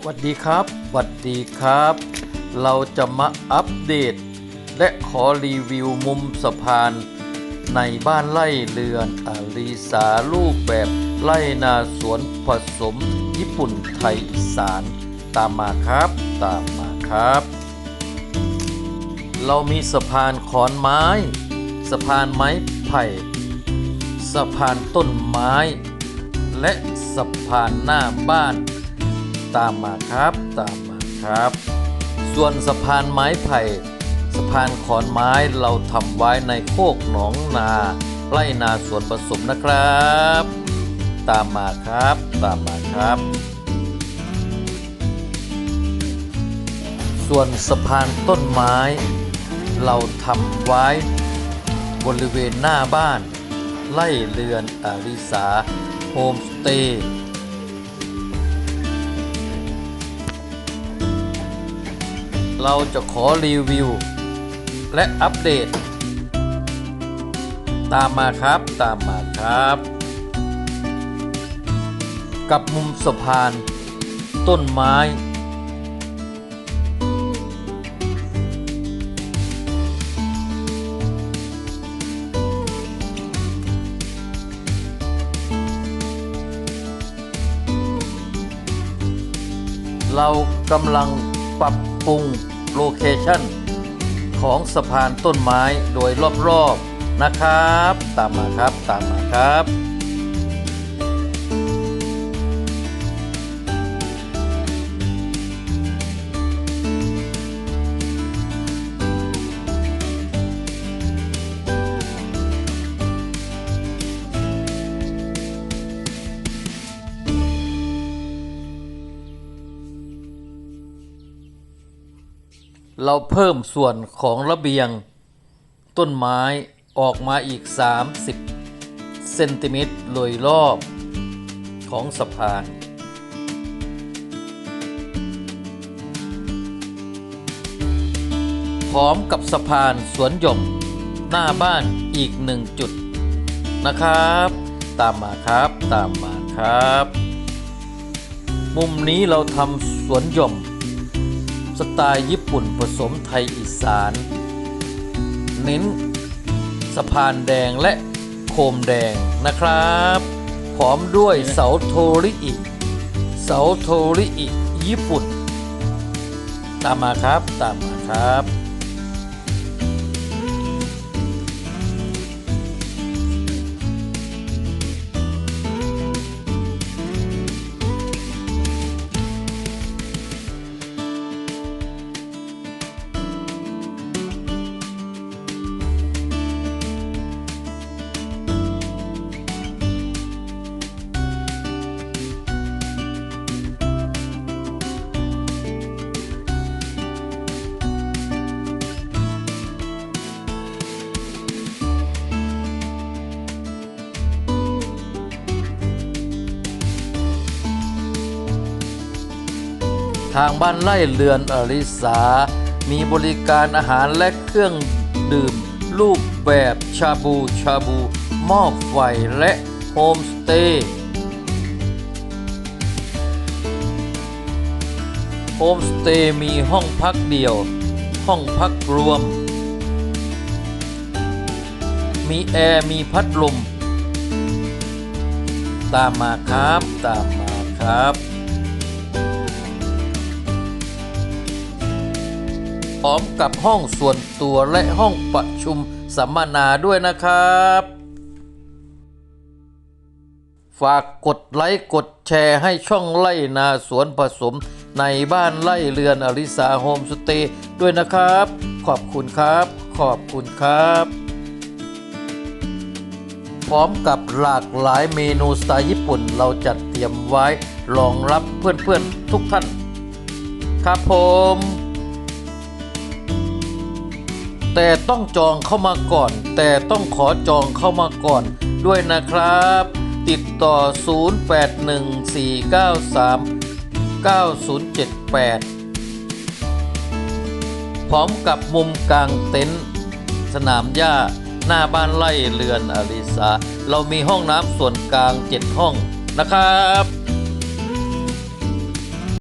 สวัสดีครับสวัสดีครับ เราจะมาอัปเดต และขอรีวิวมุมสะพาน ในบ้านไร่เรือนอารีสารูปแบบไร่นาสวนผสม ญี่ปุ่นไทยอีสาน ตามมาครับ ตามมาครับ เรามีสะพานขอนไม้ สะพานไม้ไผ่ สะพานต้นไม้ และสะพานหน้าบ้าน ตามมาครับตามมาครับ ส่วนสะพานไม้ไผ่ สะพานขอนไม้เราทำไว้ในโคกหนองนาไร่นาสวนผสมนะครับ ตามมาครับตามมาครับ ส่วนสะพานต้นไม้ เราทำไว้บริเวณหน้าบ้าน ไล่เรือนอาริสาโฮมสเตย์ เราจะขอรีวิว และอัปเดต ตามมาครับตามมาครับ กับมุมสะพาน ต้นไม้ เรากำลังปรับปรุง โลเคชั่นของสะพานต้นไม้โดยรอบๆนะครับ ตามมาครับ ตามมาครับ เราเพิ่มส่วนของระเบียง ต้นไม้ออกมาอีก 30 เซนติเมตรโดยรอบของสะพาน พร้อมกับสะพานสวนหย่อมหน้าบ้านอีกหนึ่งจุดนะครับ ตามมาครับตามมาครับ มุมนี้เราทำสวนหย่อม สไตล์ญี่ปุ่นผสมไทยอีสาน เน้นสะพานแดงและโคมแดงนะครับ พร้อมด้วยเสาโทริอิ เสาโทริอิ ญี่ปุ่น ตามมาครับ ตามมาครับ ทางบ้านไร่เรือนอริสา มีบริการอาหารและเครื่องดื่ม รูปแบบชาบูชาบูหม้อไฟและโฮมสเตย์โฮมสเตย์มีห้องพักเดี่ยว ห้องพักรวม มีแอร์ มีพัดลม ตามมาครับ ตามมาครับ ร้อมกับห้องส่วนตัวและห้องประชุมสัมมนาด้วยนะครับ ฝากกดไลค์กดแชร์ให้ช่องไล่นาสวนผสมในบ้านไล่เรือนอริสาโฮมสเตย์ด้วยนะครับ ขอบคุณครับ ขอบคุณครับ พร้อมกับหลากหลายเมนูสไตล์ญี่ปุ่นเราจัดเตรียมไว้รองรับเพื่อนๆทุกท่าน ครับผม แต่ต้องจองเข้ามาก่อน แต่ต้องขอจองเข้ามาก่อนด้วยนะครับ ติดต่อ 0814939078 พร้อมกับมุมกลางเต็นท์สนามหญ้าหน้าบ้านไร่เรือนอริสา เรามีห้องน้ำส่วนกลาง 7 ห้องนะครับ